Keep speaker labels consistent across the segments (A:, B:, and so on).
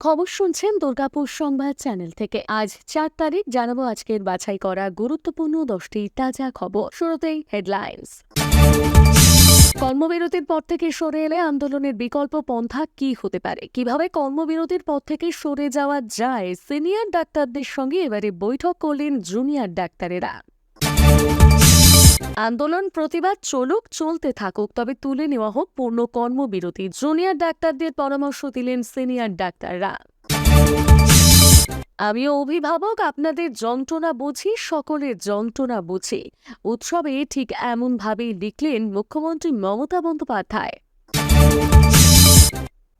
A: খবর শুনছেন দুর্গাপুর সংবাদ চ্যানেল থেকে। আজ চার তারিখ, জানাব আজকের বাছাই করা গুরুত্বপূর্ণ দশটি তাজা খবর। শুরুতেই হেডলাইন্স কর্মবিরতির পর থেকে সরে এলে আন্দোলনের বিকল্প পন্থা কি হতে পারে? কীভাবে কর্মবিরতির পর থেকে সরে যাওয়া যায়? সিনিয়র ডাক্তারদের সঙ্গে এবারে বৈঠক করলেন জুনিয়র ডাক্তারেরা। আন্দোলন, প্রতিবাদ চলুক, চলতে থাকুক, তবে তুলে নেওয়া হোক পূর্ণ কর্মবিরতি। জুনিয়র ডাক্তারদের পরামর্শ দিলেন সিনিয়র ডাক্তাররা। আমি অভিভাবক, আপনাদের যন্ত্রণা বুঝি, সকলের যন্ত্রণা বুঝি। উৎসবে ঠিক এমনভাবেই লিখলেন মুখ্যমন্ত্রী মমতা বন্দ্যোপাধ্যায়।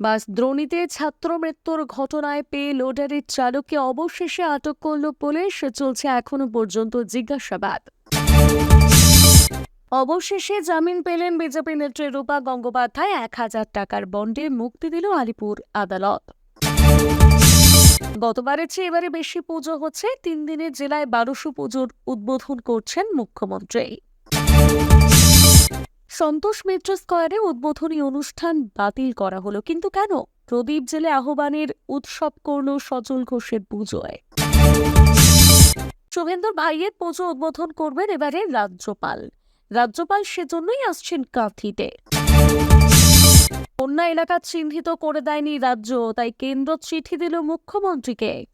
A: বাস, দ্রোণীতে ছাত্র মৃত্যুর ঘটনায় পেয়ে লোডারের চালককে অবশেষে আটক করল পুলিশ। চলছে এখনও পর্যন্ত জিজ্ঞাসাবাদ। অবশেষে জামিন পেলেন বিজেপি নেত্রী রূপা গঙ্গোপাধ্যায় এক হাজার টাকার বন্ডে মুক্তি দিল আলিপুর আদালত। গতবারের চেয়ে এবারে বেশি পুজো হচ্ছে, তিন দিনের জেলায় বারোশো পুজোর উদ্বোধন করছেন মুখ্যমন্ত্রী। সন্তোষ মিত্র স্কয়ারে উদ্বোধনী অনুষ্ঠান বাতিল করা হলো, কিন্তু কেন? প্রদীপ জেলে আহ্বানের উৎসব করল সজল ঘোষের পুজোয়। শুভেন্দুর ভাইয়ের পুজো উদ্বোধন করবেন এবারে রাজ্যপাল। রাজ্যপাল সেজন্যই আসছেন কাঁথিতে। বন্যা এলাকা চিহ্নিত করে দেয়নি রাজ্য, তাই কেন্দ্র চিঠি দিল মুখ্যমন্ত্রীকে।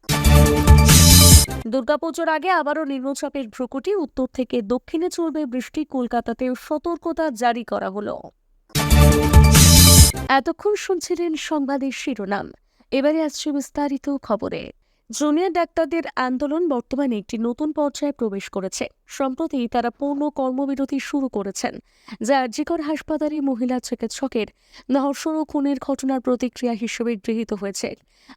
A: দুর্গাপুজোর আগে আবারও নিম্নচাপের ভ্রুকুটি, উত্তর থেকে দক্ষিণে চলবে বৃষ্টি, কলকাতাতেও সতর্কতা জারি করা হলো। এতক্ষণ শুনছিলেন সংবাদের শিরোনাম। এবারে আসছে বিস্তারিত খবরে। জুনিয়র ডাক্তারদের আন্দোলন বর্তমানে একটি নতুন পর্যায়ে প্রবেশ করেছে। সম্প্রতি তারা পূর্ণ কর্মবিরতি শুরু করেছেন, যা আর্জিকর হাসপাতালে মহিলা চিকিৎসকের ধর্ষণ ও খুনের ঘটনার প্রতিক্রিয়া হিসেবে গৃহীত হয়েছে।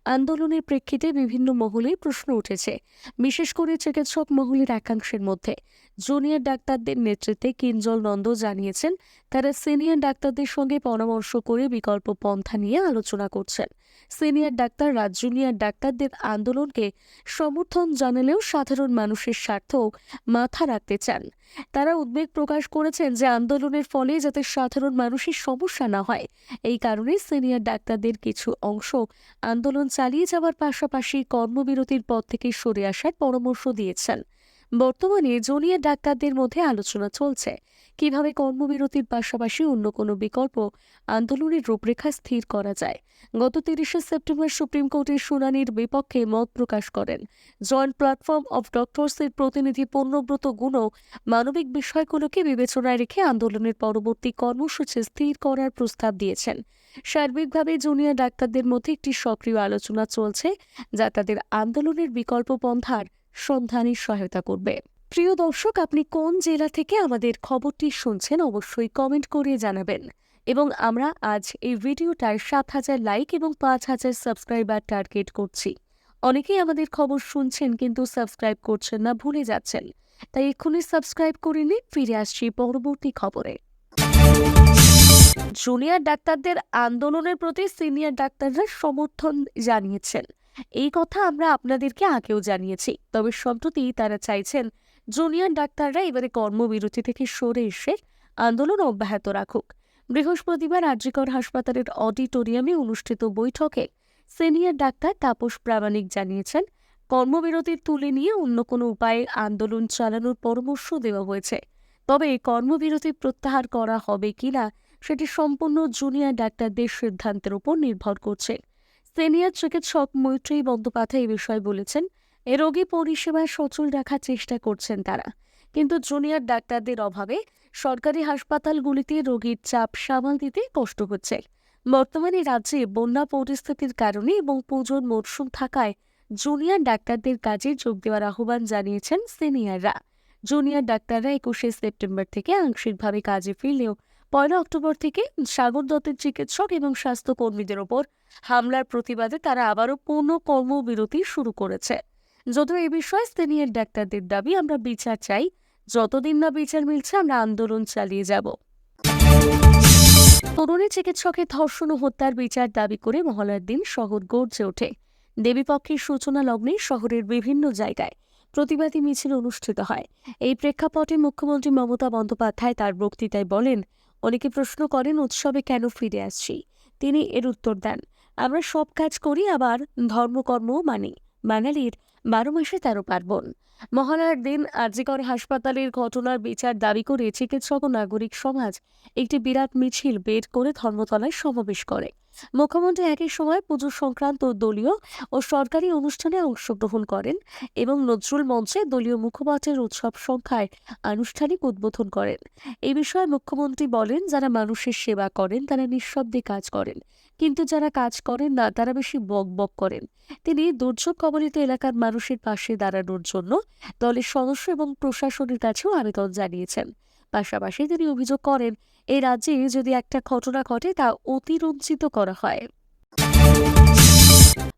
A: আন্দোলনের প্রেক্ষিতে বিভিন্ন মহলে প্রশ্ন উঠেছে, বিশেষ করে চিকিৎসক মহলের একাংশের মধ্যে। জুনিয়র ডাক্তারদের নেতৃত্বে কিঞ্জল নন্দ জানিয়েছেন, তারা সিনিয়র ডাক্তারদের সঙ্গে পরামর্শ করে বিকল্প পন্থা নিয়ে আলোচনা করছেন। সিনিয়র ডাক্তাররা জুনিয়র ডাক্তারদের আন্দোলনকে সমর্থন জানালেও সাধারণ মানুষের স্বার্থ মাথা রাখতে চান। তারা উদ্বেগ প্রকাশ করেছেন যে আন্দোলনের ফলে যাতে সাধারণ মানুষের সমস্যা না হয়। এই কারণে সিনিয়র ডাক্তারদের কিছু অংশ আন্দোলন চালিয়ে যাওয়ার পাশাপাশি কর্মবিরতির পথ থেকে সরে আসার পরামর্শ দিয়েছেন। বর্তমানে জুনিয়র ডাক্তারদের মধ্যে আলোচনা চলছে। কীভাবে কর্মবিরতির পাশাপাশি অন্য কোনো বিকল্প আন্দোলনের রূপরেখা স্থির করা যায়? গত তিরিশে সেপ্টেম্বর সুপ্রিম কোর্টের শুনানির বিপক্ষে মত প্রকাশ করেন। জয়েন্ট প্ল্যাটফর্ম অফ ডক্টরসের প্রতিনিধি পূর্ণব্রত গুণও মানবিক বিষয়গুলোকে বিবেচনায় রেখে আন্দোলনের পরবর্তী কর্মসূচি স্থির করার প্রস্তাব দিয়েছেন। সার্বিকভাবে জুনিয়র ডাক্তারদের মধ্যে একটি সক্রিয় আলোচনা চলছে, যা তাদের আন্দোলনের বিকল্প পন্থার সন্ধানে সহায়তা করবে। প্রিয় দর্শক, আপনি কোন জেলা থেকে আমাদের খবরটি শুনছেন অবশ্যই কমেন্ট করে জানাবেন। এবং আমরা আজ এই ভিডিওটার সাত হাজার লাইক এবং পাঁচ হাজার সাবস্ক্রাইবার টার্গেট করছি। অনেকেই আমাদের খবর শুনছেন কিন্তু সাবস্ক্রাইব করছেন না, ভুলে যাচ্ছেন। তাই এক্ষুনি সাবস্ক্রাইব করে নিন, ফিরে আসছি পরবর্তী খবরে। জুনিয়র ডাক্তারদের আন্দোলনের প্রতি সিনিয়র ডাক্তাররা সমর্থন জানিয়েছেন। এই কথা আমরা আপনাদেরকে আগেও জানিয়েছি। তবে সম্প্রতি তারা চাইছেন জুনিয়র ডাক্তাররা এবারে কর্মবিরতি থেকে সরে এসে আন্দোলন অব্যাহত রাখুক। বৃহস্পতিবার আর্যিকর হাসপাতালের অডিটোরিয়ামে অনুষ্ঠিত বৈঠকে সিনিয়র ডাক্তার তাপস প্রামাণিক জানিয়েছেন, কর্মবিরতির তুলে নিয়ে অন্য কোনো উপায়ে আন্দোলন চালানোর পরামর্শ দেওয়া হয়েছে। তবে কর্মবিরতি প্রত্যাহার করা হবে কিনা সেটি সম্পূর্ণ জুনিয়র ডাক্তারদের সিদ্ধান্তের উপর নির্ভর করছে। সিনিয়র চিকিৎসক মৈত্রী বন্দ্যোপাধ্যায় এই বিষয়ে বলেছেন, এ রোগী পরিষেবা সচল রাখার চেষ্টা করছেন তারা। কিন্তু জুনিয়র ডাক্তারদের অভাবে সরকারি হাসপাতালগুলিতে রোগীর চাপ সামাল দিতে কষ্ট হচ্ছে। বর্তমানে রাজ্যে বন্যা পরিস্থিতির কারণে এবং পুজোর মরশুম থাকায় জুনিয়র ডাক্তারদের কাজে যোগ দেওয়ার আহ্বান জানিয়েছেন সিনিয়ররা। জুনিয়র ডাক্তাররা একুশে সেপ্টেম্বর থেকে আংশিকভাবে কাজে ফিরলেও পয়লা অক্টোবর থেকে সাগর দত্তের চিকিৎসক এবং স্বাস্থ্যকর্মীদের ওপর হামলার প্রতিবাদে তারা আবারও পূর্ণ কর্মবিরতি শুরু করেছে। যদিও এ বিষয়ে সিনিয়র ডাক্তারদের দাবি, আমরা বিচার চাই, যতদিন না বিচার মিলছে, আমরা আন্দোলন চালিয়ে যাব। তরুণী চিকিৎসকের ধর্ষণ ও হত্যার বিচার দাবি করে মহলার দিন শহর গর্জে ওঠে। দেবীপক্ষের সূচনা লগ্নে শহরের বিভিন্ন জায়গায় প্রতিবাদী মিছিল অনুষ্ঠিত হয়। এই প্রেক্ষাপটে মুখ্যমন্ত্রী মমতা বন্দ্যোপাধ্যায় তার বক্তৃতায় বলেন অনেকে প্রশ্ন করেন, উৎসবে কেন ফিরে আসছি? তিনি এর উত্তর দেন, আমরা সব কাজ করি, আবার ধর্মকর্মও মানি। বাঙালির বারো মাসে তেরো পার্বণ। মহালয়ার দিন আরজিকর হাসপাতালের ঘটনার বিচার দাবি করে চিকিৎসক ও নাগরিক সমাজ একটি বিরাট মিছিল বের করে ধর্মতলায় সমাবেশ করে। মুখ্যমন্ত্রী একই সময় পুজো সংক্রান্ত দলীয় ও সরকারি অনুষ্ঠানে অংশগ্রহণ করেন এবং নজরুল মঞ্চে দলীয় মুখপাত্রের উৎসব সংখ্যায় আনুষ্ঠানিক উদ্বোধন করেন। এই বিষয়ে মুখ্যমন্ত্রী বলেন, যারা মানুষের সেবা করেন, তারা নিঃশব্দে কাজ করেন। কিন্তু যারা কাজ করেন না, তারা বেশি বক বক করেন। তিনি দুর্যোগ কবলিত এলাকার মানুষের পাশে দাঁড়ানোর জন্য দলের সদস্য এবং প্রশাসনের কাছেও আবেদন জানিয়েছেন। পাশাপাশি তিনি অভিযোগ করেন এই রাজ্যে যদি একটা ঘটনা ঘটে, তা অতিরঞ্জিত করা হয়।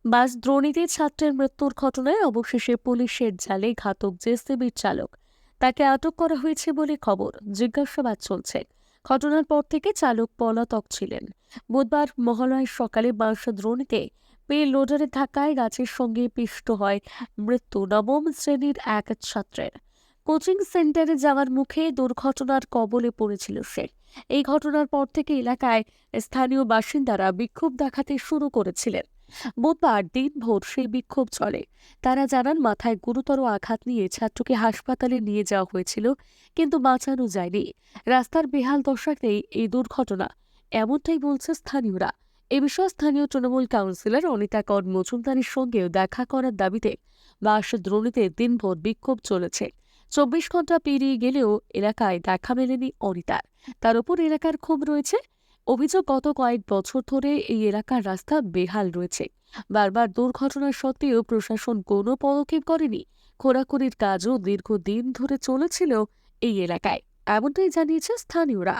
A: বাস দ্রোণীতে ছাত্রের মৃত্যুর ঘটনায় অবশেষে পুলিশের জালে ঘাতক জেসিবির চালক। তাকে আটক করা হয়েছে বলে খবর। জিজ্ঞাসাবাদ চলছে। ঘটনার পর থেকে চালক পলাতক ছিলেন। বুধবার মহালয়ের সকালে বাস দ্রোণীতে পে লোডারের ধাক্কায় গাছের সঙ্গে পিষ্ট হয় মৃত্যু নবম শ্রেণির এক ছাত্রের। কোচিং সেন্টারে যাওয়ার মুখে দুর্ঘটনার কবলে পড়েছিল সে। এই ঘটনার পর থেকে এলাকায় স্থানীয় বাসিন্দারা বিক্ষোভ দেখাতে শুরু করেছিলেন। বুধবার দিনভর সেই বিক্ষোভ চলে। তারা জানান, মাথায় গুরুতর আঘাত নিয়ে ছাত্রকে হাসপাতালে নিয়ে যাওয়া হয়েছিল, কিন্তু বাঁচানো যায়নি। রাস্তার বেহাল দশাতেই এই দুর্ঘটনা, এমনটাই বলছে স্থানীয়রা। এ বিষয়ে স্থানীয় তৃণমূল কাউন্সিলর অনিতা কর মজুমদারের সঙ্গেও দেখা করার দাবিতে বাস দ্রোণীতে দিনভর বিক্ষোভ চলেছে। চব্বিশ ঘণ্টা পেরিয়ে গেলেও এলাকায় দেখা মেলেনি অনিতার। তার উপর এলাকার ক্ষোভ রয়েছে অভিযোগ গত কয়েক বছর ধরে এই এলাকার রাস্তা বেহাল রয়েছে। বারবার দুর্ঘটনা সত্ত্বেও প্রশাসন কোনো পদক্ষেপ করেনি। খোরাখুরির কাজও দীর্ঘদিন ধরে চলেছিল এই এলাকায়। এমনটাই জানিয়েছে স্থানীয়রা।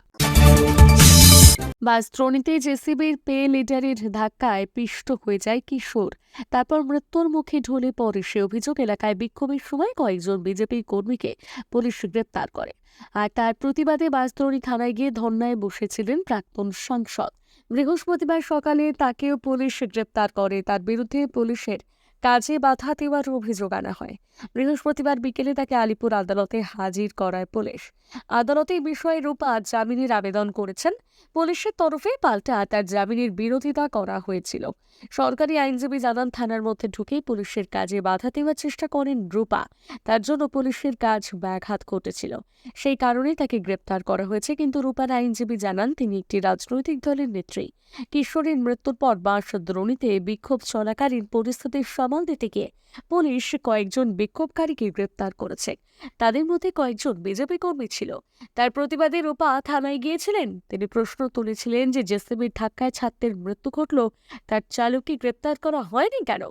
A: বাসদ্রোণীতে জেসিবির পে লিডারের ধাক্কায় পিষ্ট হয়ে যায় কিশোর। তারপর মৃত্যুর মুখে ঢলে পড়ে সে অভিযোগ, এলাকায় বিক্ষোভের সময় কয়েকজন বিজেপি কর্মীকে পুলিশ গ্রেপ্তার করে। আর তার প্রতিবাদে বাসদ্রোণী থানায় গিয়ে ধর্নায় বসেছিলেন প্রাক্তন সাংসদ। বৃহস্পতিবার সকালে তাকেও পুলিশ গ্রেপ্তার করে। তার বিরুদ্ধে পুলিশের কাজে বাধা দেওয়ার অভিযোগ আনা হয়। বৃহস্পতিবার বিকেলে তাকে আলিপুর আদালতে হাজির করায় পুলিশ। আদালতে বিষয়ে রূপা জামিনের আবেদন করেছেন। পুলিশের তরফে পাল্টা তার জামিনের বিরোধিতা করা হয়েছিল। সরকারি আইনজীবী জানান, থানার মধ্যে ঢুকেই পুলিশের কাজে বাধা দেওয়ার চেষ্টা করেন রূপা। তার জন্য পুলিশের কাজ ব্যাঘাত ঘটেছিল। সেই কারণেই তাকে গ্রেপ্তার করা হয়েছে। কিন্তু রূপার আইনজীবী জানান, তিনি একটি রাজনৈতিক দলের নেত্রী। কিশোরীর মৃত্যুর পর বাঁশ দ্রোণীতে বিক্ষোভ চলাকালীন পরিস্থিতির সামাল দিতে গিয়ে পুলিশ কয়েকজন বিক্ষোভকারীকে গ্রেপ্তার করেছে। তাদের মধ্যে কয়েকজন বিজেপি কর্মী ছিল। তার প্রতিবাদে রূপা থানায় গিয়েছিলেন। তিনি প্রশ্ন তুলেছিলেন যে জেসিবির ধাক্কায় ছাত্রের মৃত্যু ঘটল, তার চালককে গ্রেপ্তার করা হয়নি কেন?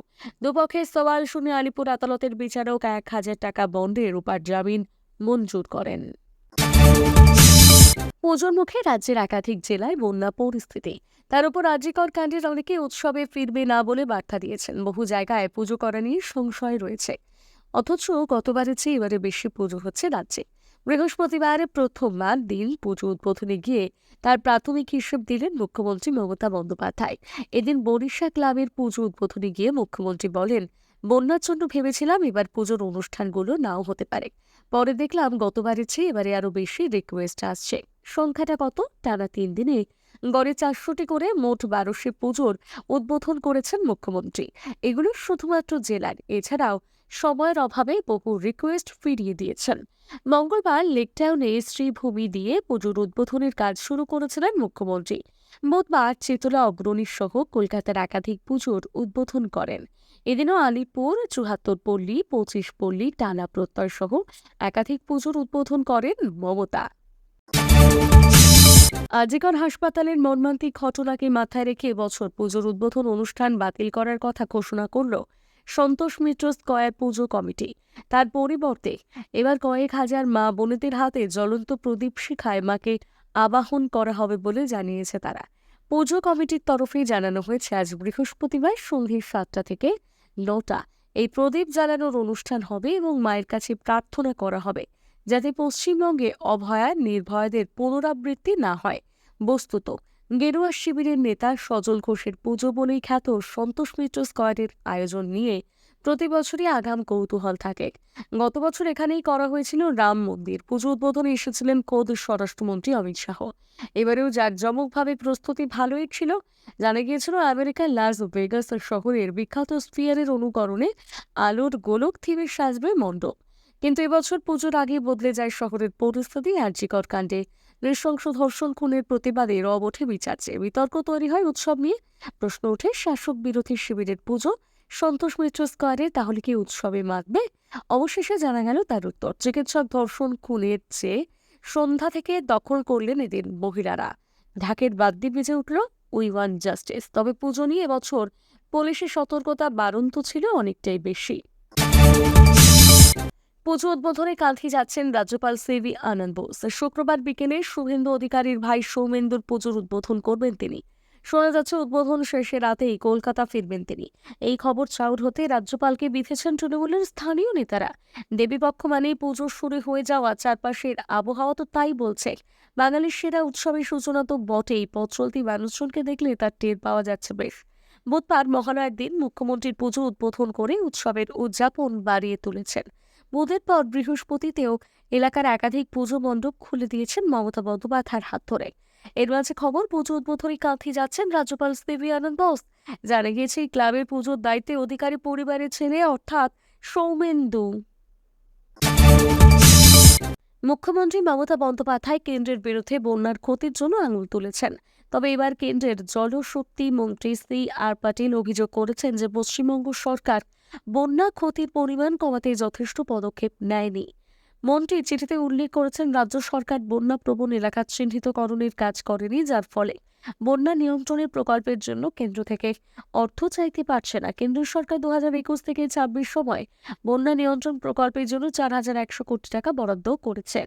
A: দুপক্ষের সওয়াল শুনে আলিপুর আদালতের বিচারক এক হাজার টাকা বন্ধে রূপার জামিন মঞ্জুর করেন। পুজোর মুখে রাজ্যের একাধিক জেলায় বন্যা পরিস্থিতি। তার উপর রাজ্যকর কাণ্ডের অনেকে উৎসবে ফিরবে না বলে বার্তা দিয়েছেন। বহু জায়গায় পুজো করা নিয়ে সংশয় রয়েছে। অথচ গতবারের চেয়ে এবারে বেশি পুজো হচ্ছে রাজ্যে। বৃহস্পতিবার প্রথমবার দিন পুজো উদ্বোধনে গিয়ে তার প্রাথমিক হিসেব দিলেন মুখ্যমন্ত্রী মমতা বন্দ্যোপাধ্যায়। এদিন বরিশা ক্লাবের পুজো উদ্বোধনে গিয়ে মুখ্যমন্ত্রী বলেন, বন্যার জন্য ভেবেছিলাম এবার পুজোর অনুষ্ঠানগুলো নাও হতে পারে। পরে দেখলাম গতবারের চেয়ে এবারে আরও বেশি রিকোয়েস্ট আসছে। সংখ্যাটা কত? টানা তিন দিনে। গড়ে চারশোটি করে মোট বারোশো পুজোর উদ্বোধন করেছেন মুখ্যমন্ত্রী। এগুলো শুধুমাত্র জেলার। এছাড়াও সময়ের অভাবে বহু রিকোয়েস্ট ফিরিয়ে দিয়েছেন। মঙ্গলবার লেকটাউনে শ্রীভূমি দিয়ে পুজোর উদ্বোধনের কাজ শুরু করেছিলেন মুখ্যমন্ত্রী। বুধবার চেতলা অগ্রণী সহ কলকাতার একাধিক পুজোর উদ্বোধন করেন। এদিনও আলিপুর চুহাত্তর পল্লী, পঁচিশ পল্লী, টানা প্রত্যয় সহ একাধিক পুজোর উদ্বোধন করেন মমতা। আজিগর হাসপাতালের মর্মান্তিক ঘটনাকে মাথায় রেখে এবছর পুজোর উদ্বোধন অনুষ্ঠান বাতিল করার কথা ঘোষণা করল সন্তোষ মিত্র স্কয়ার পুজো কমিটি। তার পরিবর্তে এবার কয়েক হাজার মা বোনেদের হাতে জ্বলন্ত প্রদীপ শিখায় মাকে আবাহন করা হবে বলে জানিয়েছে তারা। পুজো কমিটির তরফে জানানো হয়েছে, আজ বৃহস্পতিবার সন্ধ্যে সাতটা থেকে নটা এই প্রদীপ জ্বালানোর অনুষ্ঠান হবে এবং মায়ের কাছে প্রার্থনা করা হবে। যাতে পশ্চিমবঙ্গে অভয়া নির্ভয়দের পুনরাবৃত্তি না হয়। বস্তুত, গেরুয়া শিবিরের নেতা সজল ঘোষের পুজো বলেই খ্যাত সন্তোষ মিত্র স্কোয়ারের আয়োজন নিয়ে প্রতি বছরই আগাম কৌতূহল থাকে। গত বছর এখানেই করা হয়েছিল রাম মন্দির। পুজো উদ্বোধনে এসেছিলেন খোদ স্বরাষ্ট্রমন্ত্রী অমিত শাহ। এবারেও জাঁকজমকভাবে প্রস্তুতি ভালোই ছিল। জানা গিয়েছিল, আমেরিকার লাস ভেগাস শহরের বিখ্যাত স্পিয়ারের অনুকরণে আলোর গোলক থিমে সাজবে মণ্ডপ। কিন্তু এবছর পুজোর আগে বদলে যায় শহরের পরিস্থিতি। আর্যিকর কাণ্ডে নৃশংস ধর্ষণ খুনের প্রতিবাদে রব ওঠে বিচার চেয়ে বিতর্ক তৈরি হয় উৎসব নিয়ে। প্রশ্ন ওঠে, শাসক বিরোধী শিবিরের পুজো সন্তোষ মিত্র স্কোয়ারে তাহলে কি উৎসবে মাতবে অবশেষে জানা গেল তার উত্তর, চিকিৎসক ধর্ষণ খুনের চেয়ে সন্ধ্যা থেকে দখল করলেন এদিন মহিলারা। ঢাকের বাদ্যি বেজে উঠল উই ওয়ান জাস্টিস তবে পুজো নিয়ে এবছর পুলিশের সতর্কতা বারন্ত ছিল অনেকটাই বেশি। পুজো উদ্বোধনে কাঁথি যাচ্ছেন রাজ্যপাল সিভি আনন্দ বোস। শুক্রবার বিকেলে শুভেন্দু অধিকারীর ভাই সৌমেন্দুর পুজোর উদ্বোধন করবেন তিনি। শোনা যাচ্ছে, উদ্বোধন শেষে রাতেই কলকাতা ফিরবেন তিনি। এই খবর চাউর হতে রাজ্যপালকে বিধেছেন তৃণমূলের স্থানীয় নেতারা। দেবীপক্ষ মানেই পুজো শুরু হয়ে যাওয়া চারপাশের আবহাওয়া তো তাই বলছে। বাঙালির সেরা উৎসবের সূচনা তো বটেই, পথ চলতি মানুষজনকে দেখলে তার টের পাওয়া যাচ্ছে বেশ। বুধবার মহালয়ার দিন মুখ্যমন্ত্রীর পুজো উদ্বোধন করে উৎসবের উদযাপন বাড়িয়ে তুলেছেন। বুধের পর বৃহস্পতিতেও এলাকার একাধিক পুজো মণ্ডপ খুলে দিয়েছেন মমতা বন্দ্যোপাধ্যায়ের হাত ধরে। এর মাঝে খবর, পুজো উদ্বোধনী কাঁথি যাচ্ছেন রাজ্যপাল সিবি আনন্দ বোস। জানা গিয়েছে ক্লাবের পুজোর দায়িত্বে অধিকারী পরিবারের ছেলে, অর্থাৎ সৌমেন্দু মুখ্যমন্ত্রী মমতা বন্দ্যোপাধ্যায় কেন্দ্রের বিরুদ্ধে বন্যার ক্ষতির জন্য আঙুল তুলেছেন। তবে এবার কেন্দ্রের জলশক্তি মন্ত্রী সি আর পাটিল অভিযোগ করেছেন যে পশ্চিমবঙ্গ সরকার বন্যা ক্ষতির পরিমাণ কমাতে যথেষ্ট পদক্ষেপ নেয়নি। মন্ত্রী চিঠিতে উল্লেখ করেছেন, রাজ্য সরকার বন্যা প্রবণ এলাকা চিহ্নিতকরণের কাজ করেনি, যার ফলে বন্যা নিয়ন্ত্রণের প্রকল্পের জন্য কেন্দ্র থেকে অর্থ চাইতে পারছে না। কেন্দ্র সরকার দু হাজার একুশ থেকে ছাব্বিশ সময় বন্যা নিয়ন্ত্রণ প্রকল্পের জন্য চার হাজার একশো কোটি টাকা বরাদ্দ করেছে।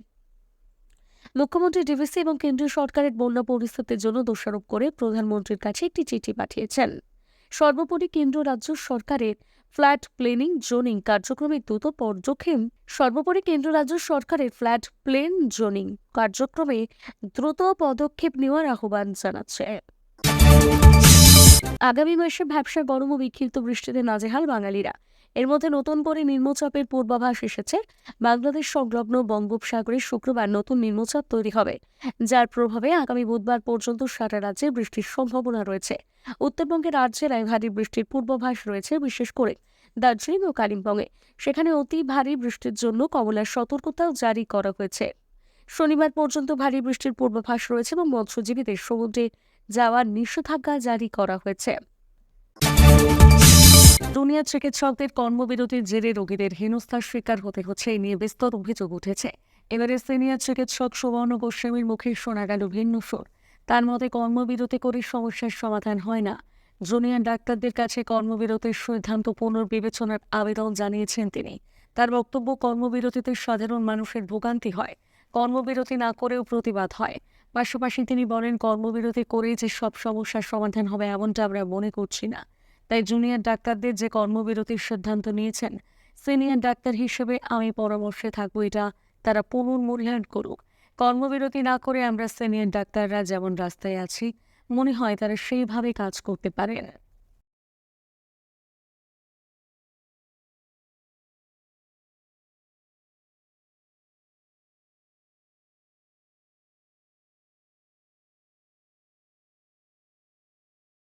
A: মুখ্যমন্ত্রী ডিভিসি এবং কেন্দ্রীয় সরকারের বন্যা পরিস্থিতির জন্য দোষারোপ করে প্রধানমন্ত্রীর কাছে একটি চিঠি পাঠিয়েছেন। সর্বোপরি কেন্দ্র রাজ্য সরকারের ফ্ল্যাট প্লেনিং জোনিং কার্যক্রমে দ্রুত পর্যক্ষেপ সর্বোপরি কেন্দ্র রাজ্য সরকারের ফ্ল্যাট প্লেন জোনিং কার্যক্রমে দ্রুত পদক্ষেপ নেওয়ার আহ্বান জানাচ্ছে। আগামী মাসে ব্যবসায় গরম ও বিক্ষিপ্ত বৃষ্টিতে নাজেহাল বাঙালিরা। এর মধ্যে নতুন করে নিম্নচাপের পূর্বাভাস এসেছে। বাংলাদেশ সংলগ্ন বঙ্গোপসাগরে শুক্রবার নতুন নিম্নচাপ তৈরি হবে, যার প্রভাবে আগামী বুধবার পর্যন্ত সারা রাজ্যে বৃষ্টির সম্ভাবনা রয়েছে। উত্তরবঙ্গের জেলায় ভারী বৃষ্টির পূর্বাভাস রয়েছে, বিশেষ করে দার্জিলিং ও কালিম্পংয়ে। সেখানে অতি ভারী বৃষ্টির জন্য কমলার সতর্কতাও জারি করা হয়েছে। শনিবার পর্যন্ত ভারী বৃষ্টির পূর্বাভাস রয়েছে এবং মৎস্যজীবীদের সমুদ্রে যাওয়ার নিষেধাজ্ঞা জারি করা হয়েছে। দুনিয়া চিকিৎসকদের কর্মবিরতির জেরে রোগীদের হেনস্থার শিকার হতে হচ্ছে এই নিয়ে বিস্তর অভিযোগ উঠেছে। এবারে সিনিয়র চিকিৎসক সুবর্ণ গোস্বামীর মুখে শোনা গেল ভিন্ন সুর। তার মতে, কর্মবিরতি করে সমস্যার সমাধান হয় না। জুনিয়র ডাক্তারদের কাছে কর্মবিরতির সিদ্ধান্ত পুনর্বিবেচনার আবেদন জানিয়েছেন তিনি। তার বক্তব্য, কর্মবিরতিতে সাধারণ মানুষের ভোগান্তি হয়, কর্মবিরতি না করেও প্রতিবাদ হয়। পাশাপাশি তিনি বলেন, কর্মবিরতি করেই যে সব সমস্যার সমাধান হবে এমনটা আমরা মনে করছি না। তাই জুনিয়র ডাক্তারদের যে কর্মবিরতির সিদ্ধান্ত নিয়েছেন, সিনিয়র ডাক্তার হিসেবে আমি পরামর্শে থাকব এটা তারা পুনর্মূল্যায়ন করুক। কর্মবিরতি না করে আমরা সিনিয়র ডাক্তাররা যেমন রাস্তায় আছি, মনে হয় তারা সেইভাবে কাজ করতে পারেন।